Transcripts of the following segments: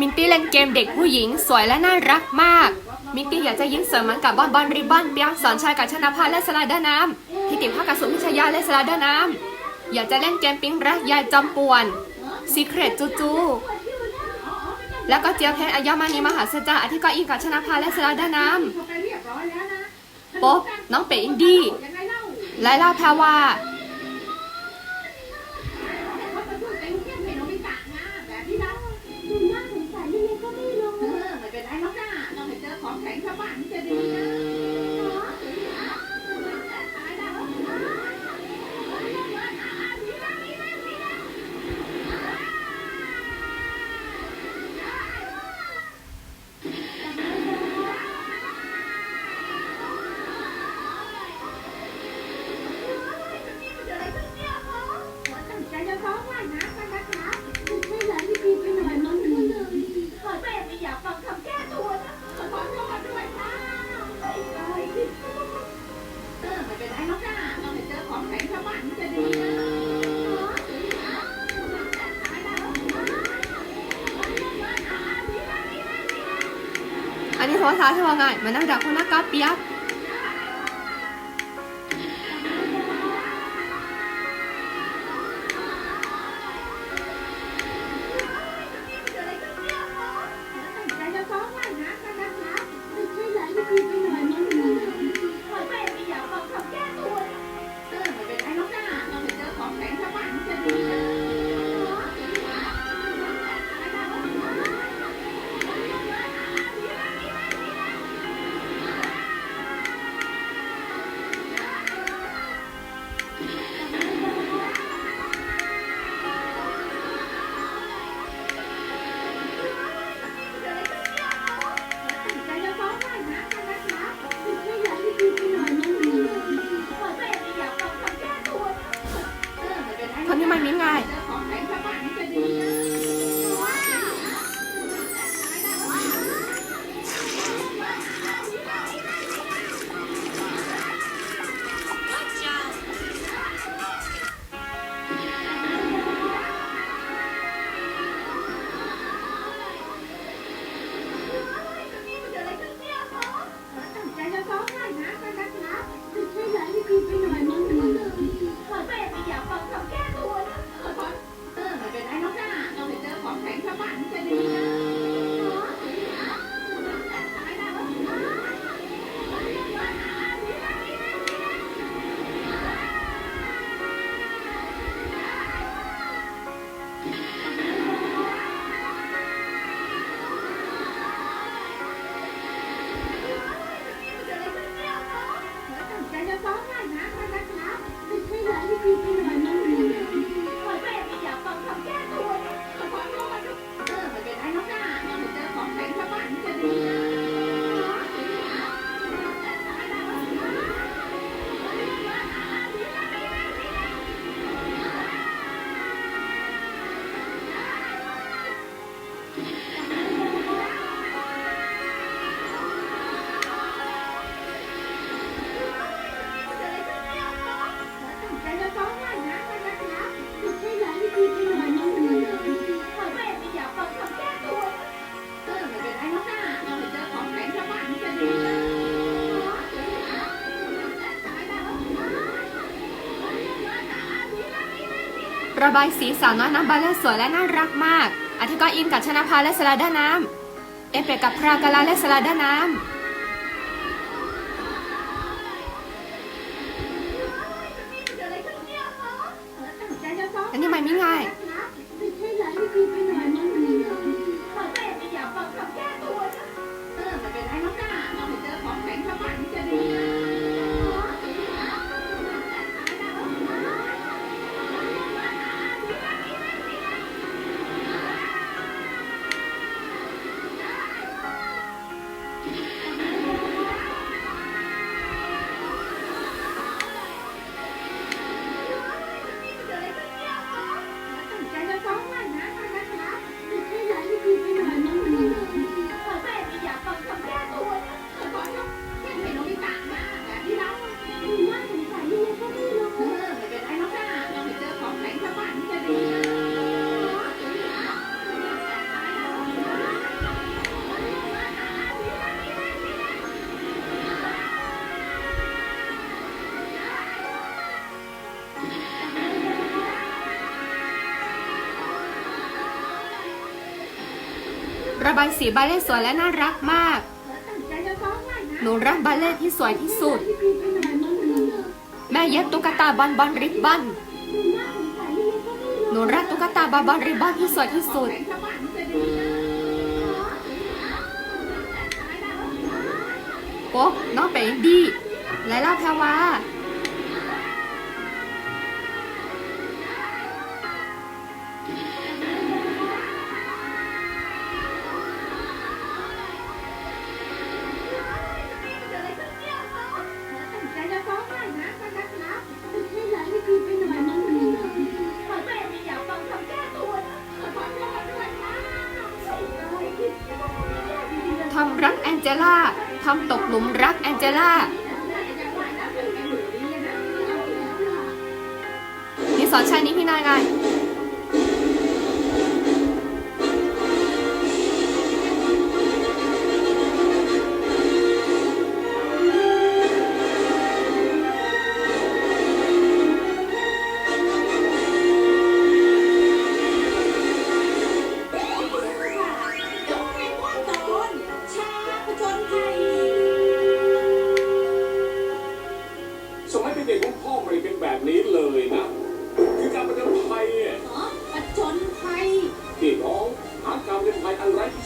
มินตี้เล่นเกมเด็กผู้หญิงสวยและน่ารักมาก มินตี้อยากจะยิ้มเสริมมือนกับบอนบอนริบบอนเปียกสอนชายกับชนะพาและสลาดอร์น้ำทิติภากับสุพิชยาและสลาดอร์น้ำอยากจะเล่นเกมปิ๊งรักยายจอมป่วนซีเครตจูจูแล้วก็เจียวเพชรอายามานีมหาสจาอธิกรอิงกับชนะพาและสลาดอร์น้ำป๊บน้องเป็ดอินดี้ไลล่าแพรวา อันนี้โทรศัพท์ที่ ที่มันมิ้งไงใระบายสีสาวน้อยน้ำบาเล่สวยและน่ารักมากอธิกรอินกับชนะพาและสลาด้าน้ำเอเปกกับพรากาลาและสลาด้าน้ำ ระบายสีบาเล่สวยและน่ารักมาก หนูรักบาเล่ที่สวยที่สุด แม่เย็บตุ๊กตาบอนบอนริบบันหนูรักตุ๊กตาบาบอนริบบันที่สวยที่สุด โป๊กน้องเป๋ดีและเล่าแพรวา เจล่า นี่สอนชายนี้พี่นายไง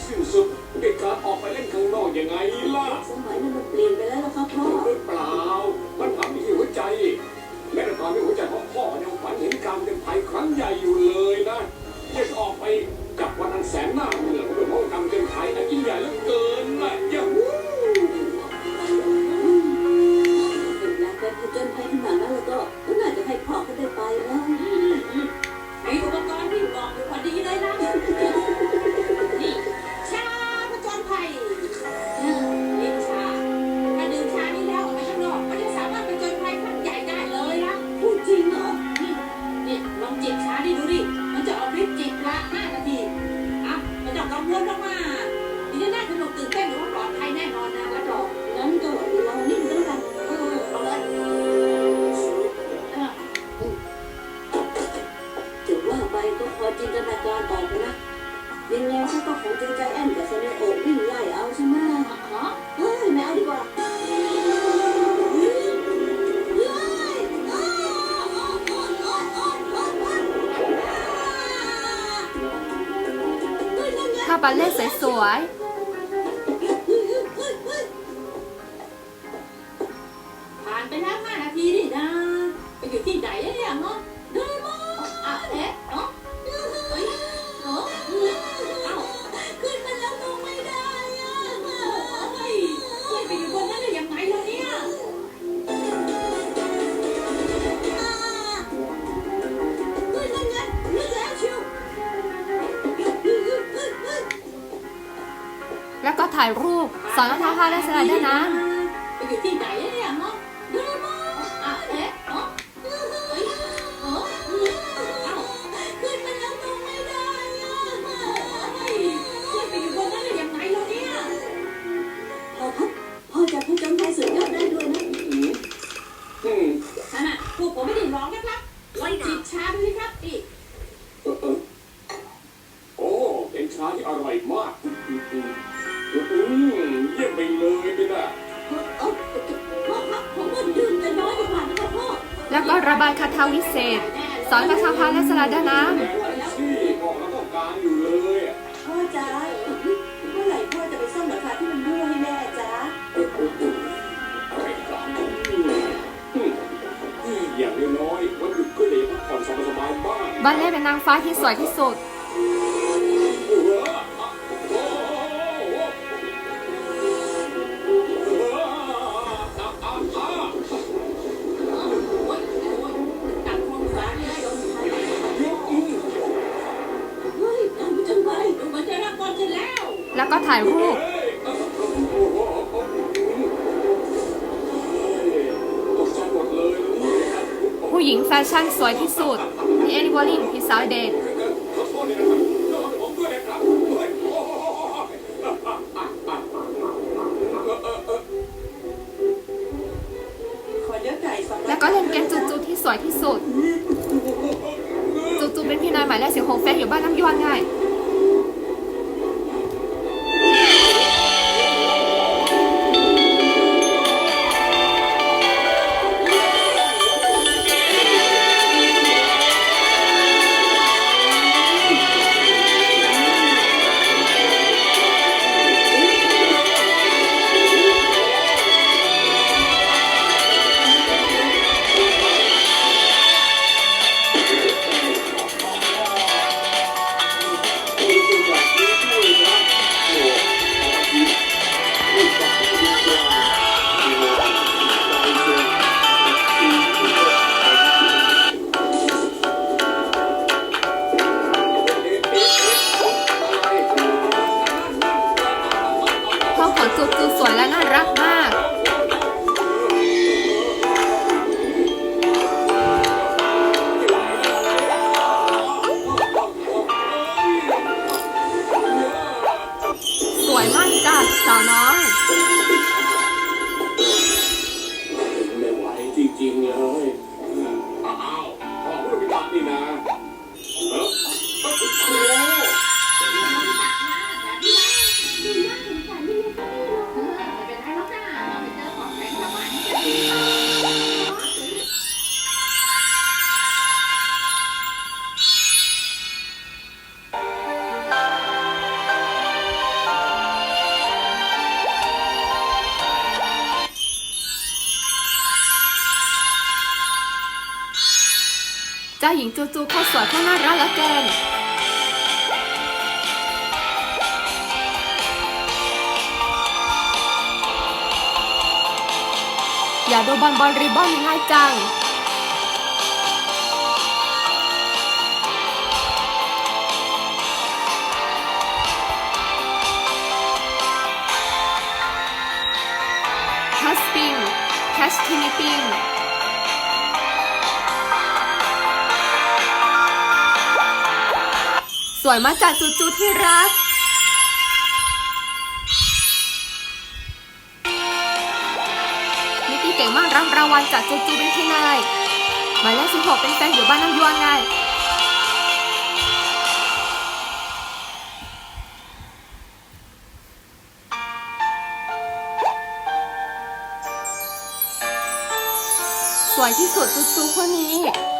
สิ้นสุดด้วยการออกไปเล่นข้างนอกยังไงล่ะ Và lên. ถ่ายรูปสอนเราทาได้สลัดได้นะ ทวิเศษ สอนประชาพันธ์และสลัดดาน้พ่อจ้าเมื่อไหร่พ่อจะไปซ่อมหลังคาที่มันรั่วให้แม่จ้าอย่างน้อยวันหยุดก็เลยพักผ่อนสบายบ้างำบัลเล่เป็นนางฟ้าที่สวยที่สุด ถ่ายคู่ผู้หญิงแฟชั่นสวยที่สุดพี่เอลิวอลิงพี่สาวเดนแล้วก็เล่นเกมจูจูที่สวยที่สุด จูจูเป็นพี่นายหมายเลขสิบหกแฟนอยู่บ้านน้ำย้อนง่าย จุ๊จุ๊สวยและน่ารักมาก จ้าหญิงจูจูเขาสวยเขาน่ารักเหลือเกินอย่าดูบอลบอลริบบอนง่ายจังแคสปิงแคสทินิปิง สวยมากจากจูจูที่รัก นิติเก่งมากรับรางวัลจากจูจูเป็นที่เลยหมายเลขสิบหกเป็นแฟนอยู่บ้านน้ำยวนไงสวยที่สุดจูจูคนนี้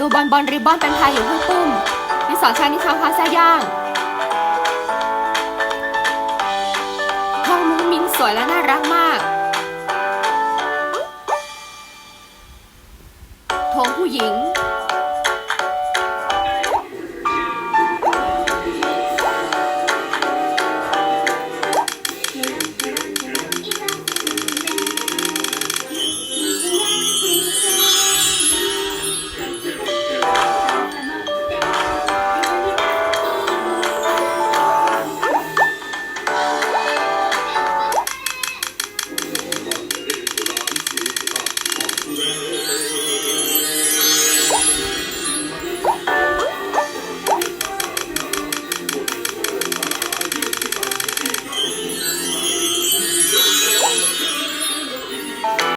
ดูบอลบอลริบบอนเป็นไทยอยู่ห้วยปุ้มมีสอนชายนิชาพาซาย่างทองมุ้งมิ้งสวยและน่ารักมากทงผู้หญิง